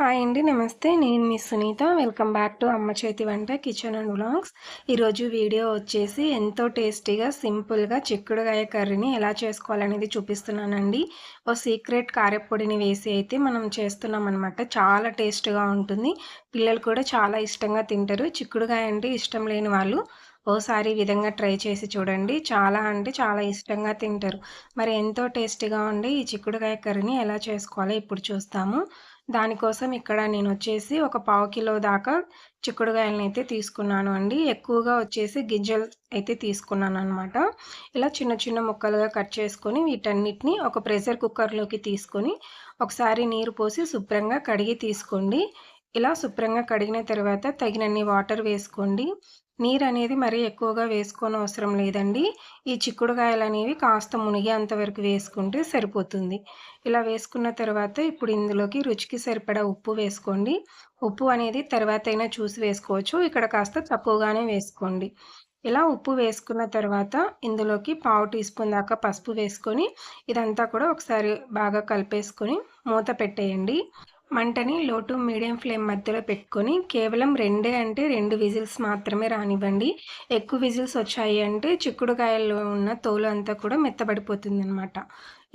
Hi అండి నమస్తే. నేను మీ Sunitha. Welcome back to Amma Chethi Vanta kitchen and vlogs ఈరోజు వీడియో వచ్చేసి ఎంతో టేస్టీగా సింపుల్గా చిక్కుడుగాయ కర్రీని ఎలా చేసుకోవాలనేది చూపిస్తున్నానండి. ఓ సీక్రెట్ కారపొడిని వేసి అయితే మనం చేస్తున్నాం అనమాట చాలా టేస్ట్గా ఉంటుంది. పిల్లలు కూడా చాలా ఇష్టంగా తింటారు. చిక్కుడుగాయ అంటే ఇష్టం లేని వాళ్ళు ఓసారి ఈ విధంగా ట్రై చేసి చూడండి. చాలా అంటే చాలా ఇష్టంగా తింటారు. మరి ఎంతో టేస్టీగా ఉండి ఈ చిక్కుడుకాయ కర్రీని ఎలా చేసుకోవాలో ఇప్పుడు చూస్తాము. దానికోసం ఇక్కడ నేను వచ్చేసి ఒక పావు కిలో దాకా చిక్కుడుగాయలను అయితే తీసుకున్నాను అండి. ఎక్కువగా వచ్చేసి గింజలు అయితే తీసుకున్నాను అనమాట ఇలా చిన్న చిన్న ముక్కలుగా కట్ చేసుకొని వీటన్నిటిని ఒక ప్రెషర్ కుక్కర్లోకి తీసుకొని ఒకసారి నీరు పోసి శుభ్రంగా కడిగి తీసుకోండి. ఇలా శుభ్రంగా కడిగిన తర్వాత తగినన్ని వాటర్ వేసుకోండి. నీరు అనేది మరీ ఎక్కువగా వేసుకోని అవసరం లేదండి. ఈ చిక్కుడుకాయలు అనేవి కాస్త మునిగేంత వరకు వేసుకుంటే సరిపోతుంది. ఇలా వేసుకున్న తర్వాత ఇప్పుడు ఇందులోకి రుచికి సరిపడా ఉప్పు వేసుకోండి. ఉప్పు అనేది తర్వాత అయినా చూసి వేసుకోవచ్చు. ఇక్కడ కాస్త తక్కువగానే వేసుకోండి. ఇలా ఉప్పు వేసుకున్న తర్వాత ఇందులోకి పావు టీ స్పూన్ దాకా పసుపు వేసుకొని ఇదంతా కూడా ఒకసారి బాగా కలిపేసుకొని మూత పెట్టేయండి. మంటని లో టు మీడియం ఫ్లేమ్ మధ్యలో పెట్టుకొని కేవలం రెండే అంటే రెండు విజిల్స్ మాత్రమే రానివ్వండి. ఎక్కువ విజిల్స్ వచ్చాయి అంటే చిక్కుడుకాయల్లో ఉన్న తోలు అంతా కూడా మెత్తబడిపోతుంది అనమాట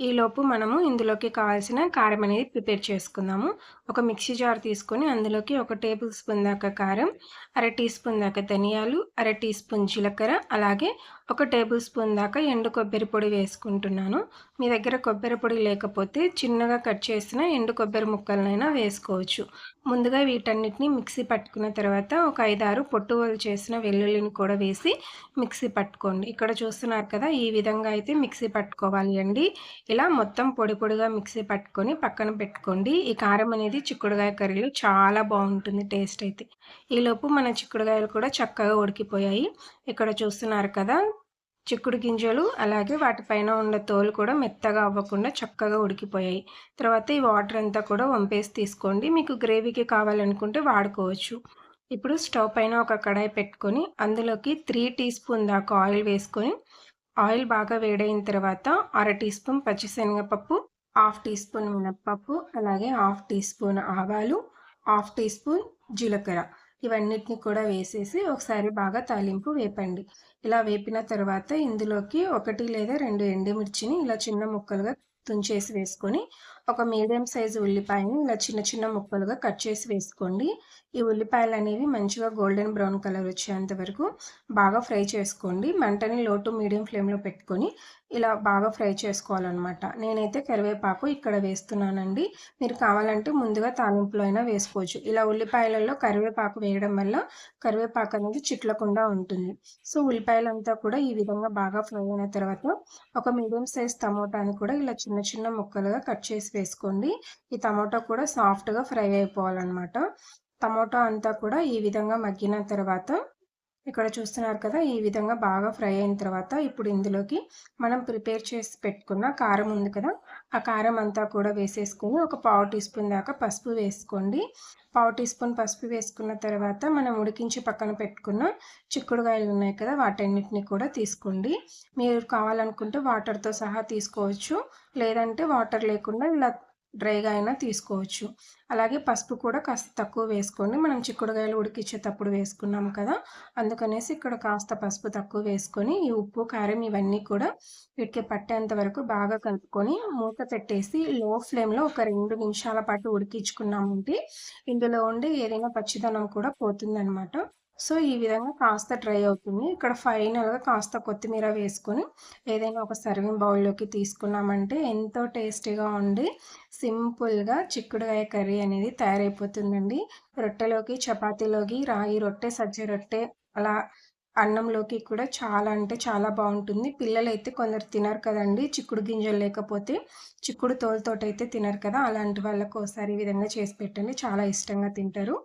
ఈలోపు మనము ఇందులోకి కావాల్సిన కారం అనేది ప్రిపేర్ చేసుకుందాము. ఒక మిక్సీ జార్ తీసుకొని అందులోకి ఒక టేబుల్ స్పూన్ దాకా కారం అర టీ స్పూన్ దాకా ధనియాలు అర టీ స్పూన్ జీలకర్ర అలాగే ఒక టేబుల్ స్పూన్ దాకా ఎండు కొబ్బరి పొడి వేసుకుంటున్నాను. మీ దగ్గర కొబ్బరి పొడి లేకపోతే చిన్నగా కట్ చేసిన ఎండు కొబ్బరి ముక్కలనైనా వేసుకోవచ్చు. ముందుగా వీటన్నిటిని మిక్సీ పట్టుకున్న తర్వాత ఒక ఐదారు పొట్టువలు చేసిన వెల్లుల్లిని కూడా వేసి మిక్సీ పట్టుకోండి. ఇక్కడ చూస్తున్నారు కదా ఈ విధంగా అయితే మిక్సీ పట్టుకోవాలి అండి. ఇలా మొత్తం పొడి పొడిగా మిక్సీ పట్టుకొని పక్కన పెట్టుకోండి. ఈ కారం అనేది చిక్కుడుగాయ కర్రీలో చాలా బాగుంటుంది టేస్ట్ అయితే. ఈలోపు మన చిక్కుడుగాయలు కూడా చక్కగా ఉడికిపోయాయి. ఇక్కడ చూస్తున్నారు కదా చిక్కుడు గింజలు అలాగే వాటిపైన ఉన్న తోలు కూడా మెత్తగా అవ్వకుండా చక్కగా ఉడికిపోయాయి. తర్వాత ఈ వాటర్ అంతా కూడా వంపేసి తీసుకోండి. మీకు గ్రేవీకి కావాలనుకుంటే వాడుకోవచ్చు. ఇప్పుడు స్టవ్ పైన ఒక కడాయి పెట్టుకొని అందులోకి త్రీ టీ స్పూన్ దాకా ఆయిల్ వేసుకొని ఆయిల్ బాగా వేడైన తర్వాత అర టీ స్పూన్ పచ్చిశనగపప్పు హాఫ్ టీ స్పూన్ మినప్పప్పు అలాగే హాఫ్ టీ స్పూన్ ఆవాలు హాఫ్ టీ స్పూన్ జీలకర్ర. ఇవన్నిటిని కూడా వేసేసి ఒకసారి బాగా తాలింపు వేపండి. ఇలా వేపిన తర్వాత ఇందులోకి ఒకటి లేదా రెండు ఎండుమిర్చిని ఇలా చిన్న ముక్కలుగా తుంచేసి వేసుకొని ఒక మీడియం సైజు ఉల్లిపాయని ఇలా చిన్న చిన్న ముక్కలుగా కట్ చేసి వేసుకోండి. ఈ ఉల్లిపాయలు అనేవి మంచిగా గోల్డెన్ బ్రౌన్ కలర్ వచ్చేంత వరకు బాగా ఫ్రై చేసుకోండి. మంటని లో టు మీడియం ఫ్లేమ్లో పెట్టుకొని ఇలా బాగా ఫ్రై చేసుకోవాలన్నమాట. నేనైతే కరివేపాకు ఇక్కడ వేస్తున్నానండి. మీరు కావాలంటే ముందుగా తాలింపులో అయినా వేసుకోవచ్చు. ఇలా ఉల్లిపాయలలో కరివేపాకు వేయడం వల్ల కరివేపాకు అనేది చిట్లకుండా ఉంటుంది. సో ఉల్లిపాయలంతా కూడా ఈ విధంగా బాగా ఫ్రై అయిన తర్వాత ఒక మీడియం సైజ్ టమోటాని కూడా ఇలా చిన్న చిన్న ముక్కలుగా కట్ చేసి వేసుకోండి. ఈ టమాటో కూడా సాఫ్ట్గా ఫ్రై అయిపోవాలన్నమాట. టమాటో అంతా కూడా ఈ విధంగా మగ్గిన తర్వాత ఇక్కడ చూస్తున్నారు కదా ఈ విధంగా బాగా ఫ్రై అయిన తర్వాత ఇప్పుడు ఇందులోకి మనం ప్రిపేర్ చేసి పెట్టుకున్న కారం ఉంది కదా ఆ కారం అంతా కూడా వేసేసుకుని ఒక పావు టీ స్పూన్ దాకా పసుపు వేసుకోండి. పావు టీ స్పూన్ పసుపు వేసుకున్న తర్వాత మనం ఉడికించి పక్కన పెట్టుకున్న చిక్కుడుకాయలు ఉన్నాయి కదా వాటన్నిటిని కూడా తీసుకోండి. మీరు కావాలనుకుంటే వాటర్తో సహా తీసుకోవచ్చు. లేదంటే వాటర్ లేకుండా ఇలా డ్రైగా అయినా తీసుకోవచ్చు. అలాగే పసుపు కూడా కాస్త తక్కువ వేసుకోండి మనం చిక్కుడుకాయలు ఉడికించేటప్పుడు వేసుకున్నాం కదా అందుకనేసి ఇక్కడ కాస్త పసుపు తక్కువ వేసుకొని ఈ ఉప్పు కారం ఇవన్నీ కూడా వీటికి పట్టేంత వరకు బాగా కలుపుకొని మూత పెట్టేసి లో ఫ్లేమ్లో ఒక రెండు నిమిషాల పాటు ఉడికించుకున్నామంటే ఇందులో ఉండే ఏదైనా పచ్చిదనం కూడా పోతుందన్నమాట. సో ఈ విధంగా కాస్త డ్రై అవుతుంది. ఇక్కడ ఫైనల్గా కాస్త కొత్తిమీర వేసుకొని ఏదైనా ఒక సర్వింగ్ బౌల్లోకి తీసుకున్నామంటే ఎంతో టేస్టీగా ఉండి సింపుల్గా చిక్కుడుకాయ కర్రీ అనేది తయారైపోతుందండి. రొట్టెలోకి చపాతీలోకి రాయి రొట్టె సజ్జ రొట్టె అలా అన్నంలోకి కూడా చాలా అంటే చాలా బాగుంటుంది. పిల్లలు అయితే కొందరు తినరు కదండి. చిక్కుడు గింజలు లేకపోతే చిక్కుడు తోలుతోటైతే తినరు కదా. అలాంటి వాళ్ళకు ఒకసారి ఈ విధంగా చేసి పెట్టండి. చాలా ఇష్టంగా తింటారు.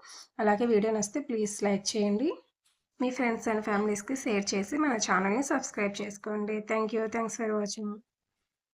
అలాగే వీడియో నస్తే ప్లీజ్ లైక్ చేయండి. మీ ఫ్రెండ్స్ అండ్ ఫ్యామిలీస్కి షేర్ చేసి మన ఛానల్ని సబ్స్క్రైబ్ చేసుకోండి. Thank you. Thanks for watching.